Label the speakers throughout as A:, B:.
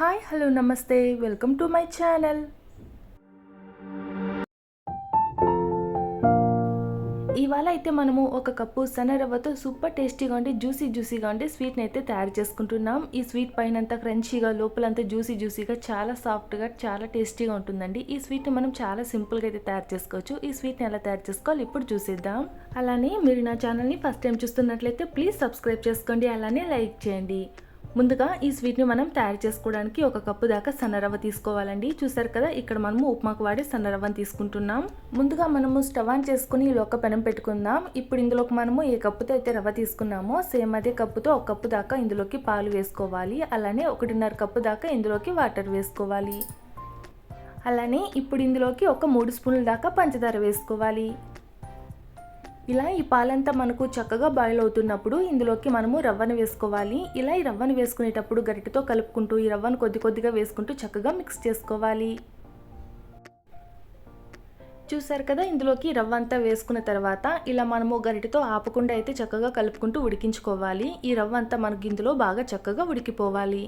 A: Hi hello నమస్తే welcome to my channel ఇవాళ అయితే మనము ఒక కప్పు సన్న రవ్వతో సూపర్ టేస్టీగా ఉండి జ్యూసీ జ్యూసీగా ఉండి స్వీట్ని అయితే తయారు చేసుకుంటున్నాం. ఈ స్వీట్ పైన అంతా క్రంచీగా లోపలంతా జ్యూసీ జ్యూసీగా చాలా సాఫ్ట్గా చాలా టేస్టీగా ఉంటుందండి. ఈ స్వీట్ని మనం చాలా సింపుల్గా అయితే తయారు చేసుకోవచ్చు. ఈ స్వీట్ని ఎలా తయారు చేసుకోవాలి ఇప్పుడు చూసేద్దాం. అలానే మీరు నా ఛానల్ని ఫస్ట్ టైం చూస్తున్నట్లయితే ప్లీజ్ సబ్స్క్రైబ్ చేసుకోండి. అలానే లైక్ చేయండి. ముందుగా ఈ స్వీట్ని మనం తయారు చేసుకోవడానికి ఒక కప్పు దాకా సన్నరవ్వ తీసుకోవాలండి. చూసారు కదా ఇక్కడ మనము ఉప్మాకు వాడే సన్నరవ్వని తీసుకుంటున్నాం. ముందుగా మనము స్టవ్ ఆన్ చేసుకుని ఇలా ఒక పెనం పెట్టుకుందాం. ఇప్పుడు ఇందులోకి మనము ఏ కప్పుతో అయితే రవ్వ తీసుకున్నామో సేమ్ అదే కప్పుతో ఒక కప్పు దాకా ఇందులోకి పాలు వేసుకోవాలి. అలానే ఒకటిన్నర కప్పు దాకా ఇందులోకి వాటర్ వేసుకోవాలి. అలానే ఇప్పుడు ఇందులోకి ఒక మూడు స్పూన్ల దాకా పంచదార వేసుకోవాలి. ఇలా ఈ పాలంతా మనకు చక్కగా బాయిల్ అవుతున్నప్పుడు ఇందులోకి మనము రవ్వను వేసుకోవాలి. ఇలా ఈ రవ్వను వేసుకునేటప్పుడు గరిటతో కలుపుకుంటూ ఈ రవ్వను కొద్ది కొద్దిగా వేసుకుంటూ చక్కగా మిక్స్ చేసుకోవాలి. చూసారు కదా ఇందులోకి రవ్వ అంతా వేసుకున్న తర్వాత ఇలా మనము గరిటతో ఆపకుండా అయితే చక్కగా కలుపుకుంటూ ఉడికించుకోవాలి. ఈ రవ్వ అంతా మనకి ఇందులో బాగా చక్కగా ఉడికిపోవాలి.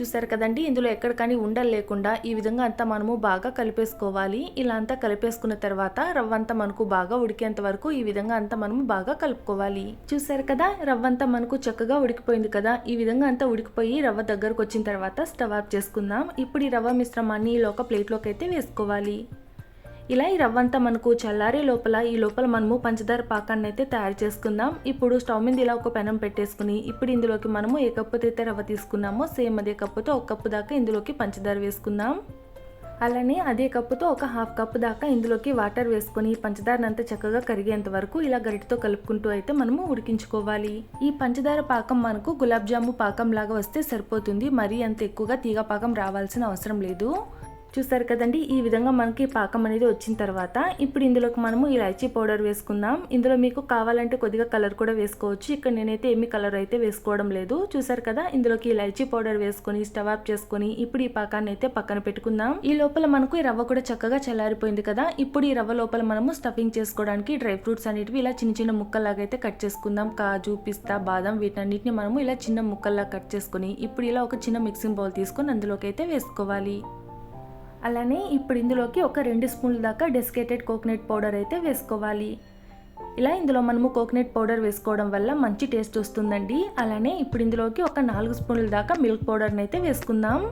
A: చూసారు కదండి. ఇందులో ఎక్కడ కానీ ఉండలు లేకుండా ఈ విధంగా అంతా మనము బాగా కలిపేసుకోవాలి. ఇలా అంతా కలిపేసుకున్న తర్వాత రవ్వ అంతా మనకు బాగా ఉడికేంత వరకు ఈ విధంగా అంతా మనము బాగా కలుపుకోవాలి. చూసారు కదా రవ్వ అంతా మనకు చక్కగా ఉడికిపోయింది కదా. ఈ విధంగా అంతా ఉడికిపోయి రవ్వ దగ్గరకు వచ్చిన తర్వాత స్టవ్ ఆఫ్ చేసుకుందాం. ఇప్పుడు ఈ రవ్వ మిశ్రమాన్ని ఇలా ఒక ప్లేట్లోకి అయితే వేసుకోవాలి. ఇలా ఈ రవ్వ అంతా మనకు చల్లారే లోపల ఈ లోపల మనము పంచదార పాకాన్ని అయితే తయారు చేసుకుందాం. ఇప్పుడు స్టవ్ మీద ఇలా ఒక పెనం పెట్టేసుకుని ఇప్పుడు ఇందులోకి మనము ఏ కప్పుతో అయితే రవ్వ తీసుకున్నామో సేమ్ అదే కప్పుతో ఒక కప్పు దాకా ఇందులోకి పంచదార వేసుకుందాం. అలానే అదే కప్పుతో ఒక హాఫ్ కప్పు దాకా ఇందులోకి వాటర్ వేసుకొని పంచదారనంతా చక్కగా కరిగేంత వరకు ఇలా గరిటతో కలుపుకుంటూ అయితే మనము ఉడికించుకోవాలి. ఈ పంచదార పాకం మనకు గులాబ్ జాము పాకం లాగా వస్తే సరిపోతుంది. మరీ అంత ఎక్కువగా తీగ పాకం రావాల్సిన అవసరం లేదు. చూసారు కదండి ఈ విధంగా మనకి పాకం అనేది వచ్చిన తర్వాత ఇప్పుడు ఇందులోకి మనము ఇలాచీ పౌడర్ వేసుకుందాం. ఇందులో మీకు కావాలంటే కొద్దిగా కలర్ కూడా వేసుకోవచ్చు. ఇక్కడ నేనైతే ఏమి కలర్ అయితే వేసుకోవడం లేదు. చూసారు కదా ఇందులోకి ఇలాచీ పౌడర్ వేసుకొని స్టవ్ ఆఫ్ చేసుకొని ఇప్పుడు ఈ పాకాన్ని అయితే పక్కన పెట్టుకుందాం. ఈ లోపల మనకు ఈ రవ్వ కూడా చక్కగా చల్లారిపోయింది కదా ఇప్పుడు ఈ రవ్వ లోపల మనము స్టఫింగ్ చేసుకోవడానికి డ్రై ఫ్రూట్స్ అనేటివి ఇలా చిన్న చిన్న ముక్కల్లాగా అయితే కట్ చేసుకుందాం. కాజు పిస్తా బాదం వీటన్నిటిని మనము ఇలా చిన్న ముక్కల్లా కట్ చేసుకొని ఇప్పుడు ఇలా ఒక చిన్న మిక్సింగ్ బౌల్ తీసుకొని అందులోకి అయితే వేసుకోవాలి. అలానే ఇప్పుడు ఇందులోకి ఒక రెండు స్పూన్ల దాకా డెస్కేటెడ్ కోకోనట్ పౌడర్ అయితే వేసుకోవాలి. ఇలా ఇందులో మనము కోకోనట్ పౌడర్ వేసుకోవడం వల్ల మంచి టేస్ట్ వస్తుందండి. అలానే ఇప్పుడు ఇందులోకి ఒక నాలుగు స్పూన్ల దాకా మిల్క్ పౌడర్ని అయితే వేసుకుందాం.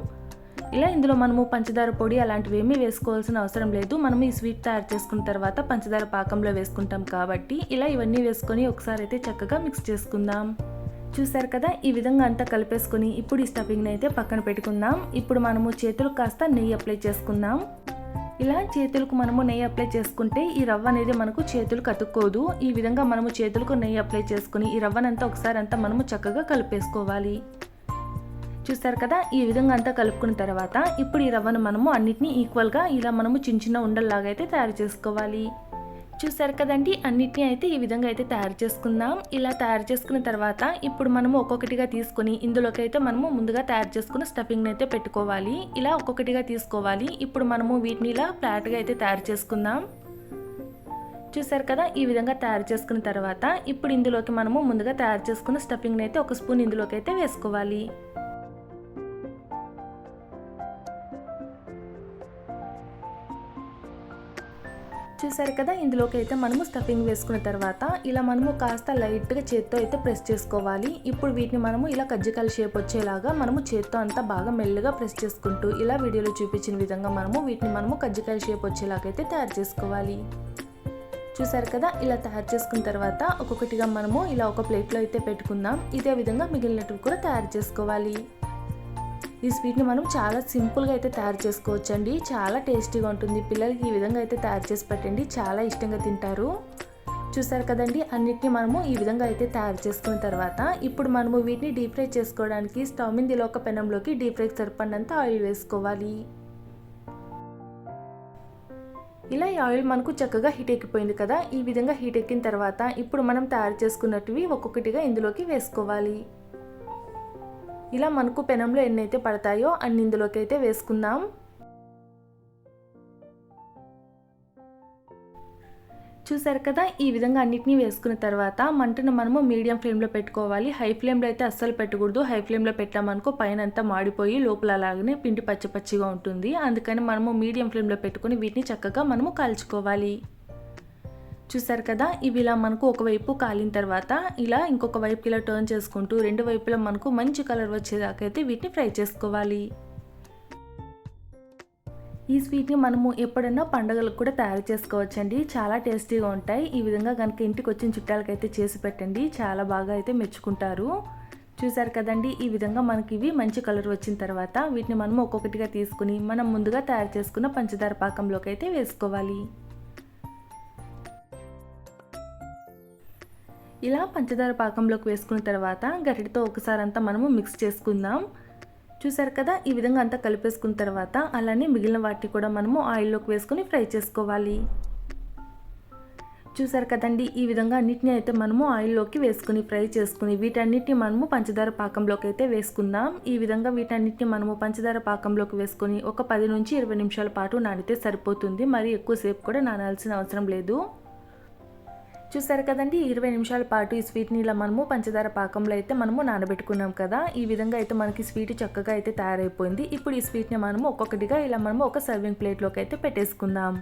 A: ఇలా ఇందులో మనము పంచదార పొడి అలాంటివి ఏమీ వేసుకోవాల్సిన అవసరం లేదు. మనము ఈ స్వీట్ తయారు చేసుకున్న తర్వాత పంచదార పాకంలో వేసుకుంటాం కాబట్టి ఇలా ఇవన్నీ వేసుకొని ఒకసారి అయితే చక్కగా మిక్స్ చేసుకుందాం. చూసారు కదా ఈ విధంగా అంతా కలిపేసుకొని ఇప్పుడు ఈ స్టఫింగ్ని అయితే పక్కన పెట్టుకుందాం. ఇప్పుడు మనము చేతులకు కాస్త నెయ్యి అప్లై చేసుకుందాం. ఇలా చేతులకు మనము నెయ్యి అప్లై చేసుకుంటే ఈ రవ్వ అనేది మనకు చేతులు కతుక్కోదు ఈ విధంగా మనము చేతులకు నెయ్యి అప్లై చేసుకుని ఈ రవ్వనంతా ఒకసారి అంతా మనము చక్కగా కలిపేసుకోవాలి. చూస్తారు కదా ఈ విధంగా అంతా కలుపుకున్న తర్వాత ఇప్పుడు ఈ రవ్వను మనము అన్నిటినీ ఈక్వల్గా ఇలా మనము చిన్న చిన్న ఉండల్లాగా అయితే తయారు చేసుకోవాలి. చూసారు కదండి అన్నిటినీ అయితే ఈ విధంగా అయితే తయారు చేసుకుందాం. ఇలా తయారు చేసుకున్న తర్వాత ఇప్పుడు మనము ఒక్కొక్కటిగా తీసుకొని ఇందులోకి అయితే మనము ముందుగా తయారు చేసుకున్న స్టఫింగ్ అయితే పెట్టుకోవాలి. ఇలా ఒక్కొక్కటిగా తీసుకోవాలి. ఇప్పుడు మనము వీటిని ఇలా ఫ్లాట్గా అయితే తయారు చేసుకుందాం. చూసారు కదా ఈ విధంగా తయారు చేసుకున్న తర్వాత ఇప్పుడు ఇందులోకి మనము ముందుగా తయారు చేసుకున్న స్టఫింగ్ని అయితే ఒక స్పూన్ ఇందులోకి అయితే వేసుకోవాలి. చూసారు కదా ఇందులోకి అయితే మనము స్టఫింగ్ వేసుకున్న తర్వాత ఇలా మనము కాస్త లైట్గా చేత్తో అయితే ప్రెస్ చేసుకోవాలి. ఇప్పుడు వీటిని మనము ఇలా కజ్జికాయల షేప్ వచ్చేలాగా మనము చేత్తో అంతా బాగా మెల్లగా ప్రెస్ చేసుకుంటూ ఇలా వీడియోలో చూపించిన విధంగా మనము వీటిని మనము కజ్జికాయల షేప్ వచ్చేలాగా అయితే తయారు చేసుకోవాలి. చూసారు కదా ఇలా తయారు చేసుకున్న తర్వాత ఒక్కొక్కటిగా మనము ఇలా ఒక ప్లేట్లో అయితే పెట్టుకుందాం. ఇదే విధంగా మిగిలినట్టు కూడా తయారు చేసుకోవాలి. ఈ స్వీట్ని మనం చాలా సింపుల్గా అయితే తయారు చేసుకోవచ్చండి. చాలా టేస్టీగా ఉంటుంది. పిల్లలకి ఈ విధంగా అయితే తయారు చేసి పెట్టండి. చాలా ఇష్టంగా తింటారు. చూసారు కదండి? అన్నిటిని మనము ఈ విధంగా అయితే తయారు చేసుకున్న తర్వాత ఇప్పుడు మనము వీటిని డీప్ ఫ్రై చేసుకోవడానికి స్టవ్ మీద ఒక పెనంలోకి డీప్ ఫ్రై సరిపడినంత ఆయిల్ వేసుకోవాలి. ఇలా ఈ ఆయిల్ మనకు చక్కగా హీట్ ఎక్కిపోయింది కదా? ఈ విధంగా హీట్ ఎక్కిన తర్వాత ఇప్పుడు మనం తయారు చేసుకున్నట్టువి ఒక్కొక్కటిగా ఇందులోకి వేసుకోవాలి. ఇలా మనకు పెనంలో ఎన్నైతే పడతాయో అన్ని ఇందులోకి అయితే వేసుకుందాం. చూసారు కదా ఈ విధంగా అన్నిటినీ వేసుకున్న తర్వాత మంటను మనము మీడియం ఫ్లేమ్లో పెట్టుకోవాలి. హై ఫ్లేమ్లో అయితే అస్సలు పెట్టకూడదు. హై ఫ్లేమ్లో పెట్టామనుకో పైన అంతా మాడిపోయి లోపల అలాగనే పిండి పచ్చి పచ్చిగా ఉంటుంది. అందుకని మనము మీడియం ఫ్లేమ్లో పెట్టుకుని వీటిని చక్కగా మనము కాల్చుకోవాలి. చూసారు కదా? ఇవి ఇలా మనకు ఒకవైపు కాలిన తర్వాత ఇలా ఇంకొక వైపు ఇలా టర్న్ చేసుకుంటూ రెండు వైపులా మనకు మంచి కలర్ వచ్చేదాకా అయితే వీటిని ఫ్రై చేసుకోవాలి. ఈ స్వీట్ని మనము ఎప్పుడన్నా పండుగలకు కూడా తయారు చేసుకోవచ్చండి. చాలా టేస్టీగా ఉంటాయి. ఈ విధంగా కనుక ఇంటికి వచ్చిన చుట్టాలకైతే చేసి పెట్టండి. చాలా బాగా అయితే మెచ్చుకుంటారు. చూసారు కదండి? ఈ విధంగా మనకి ఇవి మంచి కలర్ వచ్చిన తర్వాత వీటిని మనము ఒక్కొక్కటిగా తీసుకుని మనం ముందుగా తయారు చేసుకున్న పంచదార పాకంలోకి అయితే వేసుకోవాలి. ఇలా పంచదార పాకంలోకి వేసుకున్న తర్వాత గరిటతో ఒకసారి అంతా మనము మిక్స్ చేసుకుందాం. చూసారు కదా? ఈ విధంగా అంతా కలిపేసుకున్న తర్వాత అలానే మిగిలిన వాటిని కూడా మనము ఆయిల్లోకి వేసుకొని ఫ్రై చేసుకోవాలి. చూసారు కదండి? ఈ విధంగా అన్నిటిని అయితే మనము ఆయిల్లోకి వేసుకుని ఫ్రై చేసుకుని వీటన్నిటిని మనము పంచదార పాకంలోకి అయితే వేసుకుందాం. ఈ విధంగా వీటన్నిటిని మనము పంచదార పాకంలోకి వేసుకొని ఒక పది నుంచి ఇరవై నిమిషాల పాటు నానితే సరిపోతుంది. మరి ఎక్కువసేపు కూడా నానాల్సిన అవసరం లేదు. చూసారు కదండి ఇరవై నిమిషాల పాటు ఈ స్వీట్ని ఇలా మనము పంచదార పాకంలో అయితే మనము నానబెట్టుకున్నాం కదా ఈ విధంగా అయితే మనకి స్వీట్ చక్కగా అయితే తయారైపోయింది. ఇప్పుడు ఈ స్వీట్ని మనము ఒక్కొక్కటిగా ఇలా మనము ఒక సర్వింగ్ ప్లేట్లోకి అయితే పెట్టేసుకుందాం.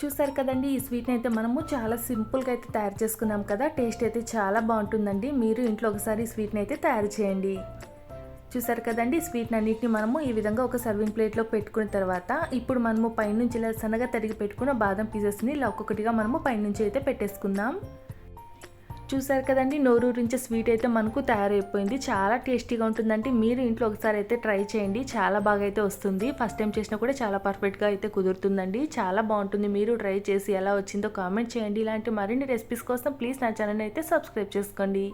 A: చూసారు కదండి ఈ స్వీట్ని అయితే మనము చాలా సింపుల్గా అయితే తయారు చేసుకున్నాం కదా టేస్ట్ అయితే చాలా బాగుంటుందండి. మీరు ఇంట్లో ఒకసారి ఈ స్వీట్ని అయితే తయారు చేయండి. చూసారు కదండి స్వీట్ అన్నిటిని మనము ఈ విధంగా ఒక సర్వింగ్ ప్లేట్లో పెట్టుకున్న తర్వాత ఇప్పుడు మనము పైనుంచి ఇలా సన్నగా తరిగి పెట్టుకున్న బాదం పీసెస్ని ఇలా ఒక్కొక్కటిగా మనము పైనుంచి అయితే పెట్టేసుకుందాం. చూసారు కదండి నోరూరించే స్వీట్ అయితే మనకు తయారైపోయింది. చాలా టేస్టీగా ఉంటుందంటే మీరు ఇంట్లో ఒకసారి అయితే ట్రై చేయండి. చాలా బాగా అయితే వస్తుంది. ఫస్ట్ టైం చేసినా కూడా చాలా పర్ఫెక్ట్గా అయితే కుదురుతుందండి. చాలా బాగుంటుంది. మీరు ట్రై చేసి ఎలా వచ్చిందో కామెంట్ చేయండి. ఇలాంటి మరిన్ని రెసిపీస్ కోసం ప్లీజ్ నా ఛానల్ అయితే సబ్స్క్రైబ్ చేసుకోండి.